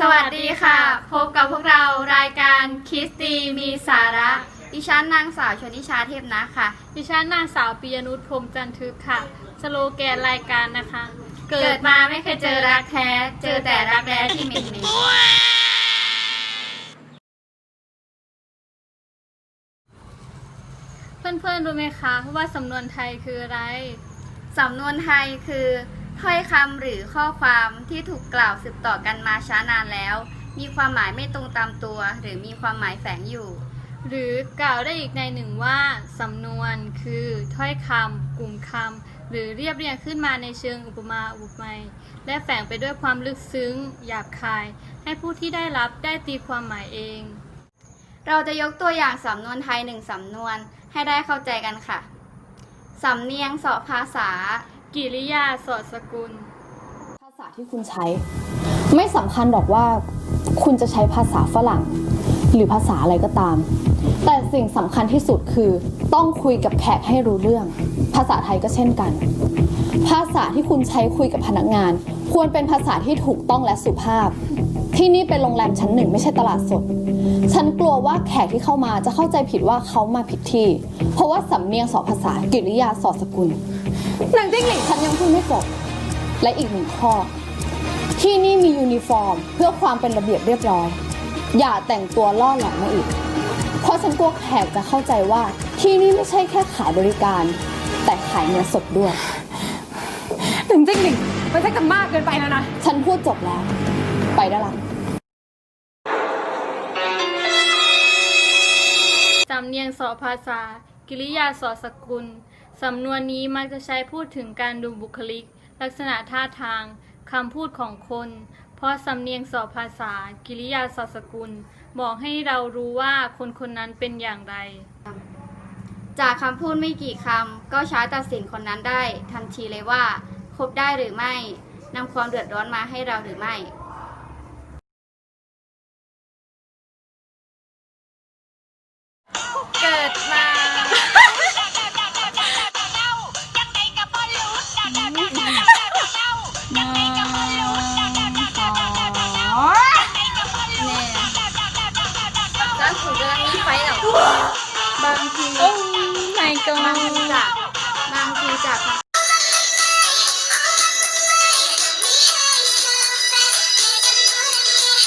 สวัสดีค่ะ พบกับพวกเรารายการคิสตีมีสาระ ดิฉันนางสาวชนิชาเทพนะค่ะ ดิฉันนางสาวปียนุชพรมจันทึกค่ะ สโลแกนรายการนะคะ เกิดมาไม่เคยเจอรักแท้ เจอแต่รักแร้ที่มีนเหม็นเพื่อนๆรู้ไหมคะว่าสำนวนไทยคืออะไร สำนวนไทยคือ ถ้อยคำหรือข้อความที่ถูกกล่าวสืบต่อกันมาช้านานแล้ว มีความหมายไม่ตรงตามตัว หรือมีความหมายแฝงอยู่ หรือกล่าวได้อีกในหนึ่งว่า สำนวนคือถ้อยคำกลุ่มคำหรือเรียบเรียงขึ้นมาในเชิงอุปมาอุปไมยและแฝงไปด้วยความลึกซึ้ง หยาบคาย ให้ผู้ที่ได้รับได้ตีความหมายเอง เราจะยกตัวอย่างสำนวนไทยหนึ่งสำนวนให้ได้เข้าใจกันค่ะ สำเนียงเสาะภาษา กิริยาสอดสกุล ภาษาที่คุณใช้ ไม่สำคัญหรอกว่า คุณจะใช้ภาษาฝรั่ง หรือภาษาอะไรก็ตาม แต่สิ่งสำคัญที่สุดคือ ต้องคุยกับแขกให้รู้เรื่อง ภาษาไทยก็เช่นกัน ภาษาที่คุณใช้คุยกับพนักงาน ควรเป็นภาษาที่ถูกต้องและสุภาพ ที่นี่เป็นโรงแรมชั้นหนึ่งไม่ใช่ตลาดสด ฉันกลัวว่าแขกที่เข้ามาจะเข้าใจผิดว่าเขามาผิดที่ เพราะว่าสำเนียงสอภาษากิริยาสอดสกุล หนังจิ้งหรีดฉันยังพูดไม่จบ และอีกหนึ่งข้อ ที่นี่มียูนิฟอร์ม เพื่อความเป็นระเบียบเรียบร้อย อย่าแต่งตัวล่อแหลมมาอีก เพราะฉันกลัวแขกจะเข้าใจว่าที่นี่ไม่ใช่แค่ขายบริการ แต่ขายเนื้อสดด้วย ถึงจริงหนิงมันจะกันมากเกินไปแล้วนะ ฉันพูดจบแล้ว ไปได้ละ สำเนียงสอภาษา กิริยาสอสกุล สำนวนนี้มักจะใช้พูดถึงการดูบุคลิก ลักษณะท่าทางคำพูดของคน เพราะสำเนียงสอบภาษา กิริยาสอสกุล บอกให้เรารู้ว่าคนคนนั้นเป็นอย่างไร จากคำพูดไม่กี่คำก็ใช้ตัดสินคนนั้นได้ ทันทีเลยว่า คบได้หรือไม่นำความเดือดร้อนมาให้เราหรือไม่ บางที โอ้ my บาง god ทีจากบางทีจากคำ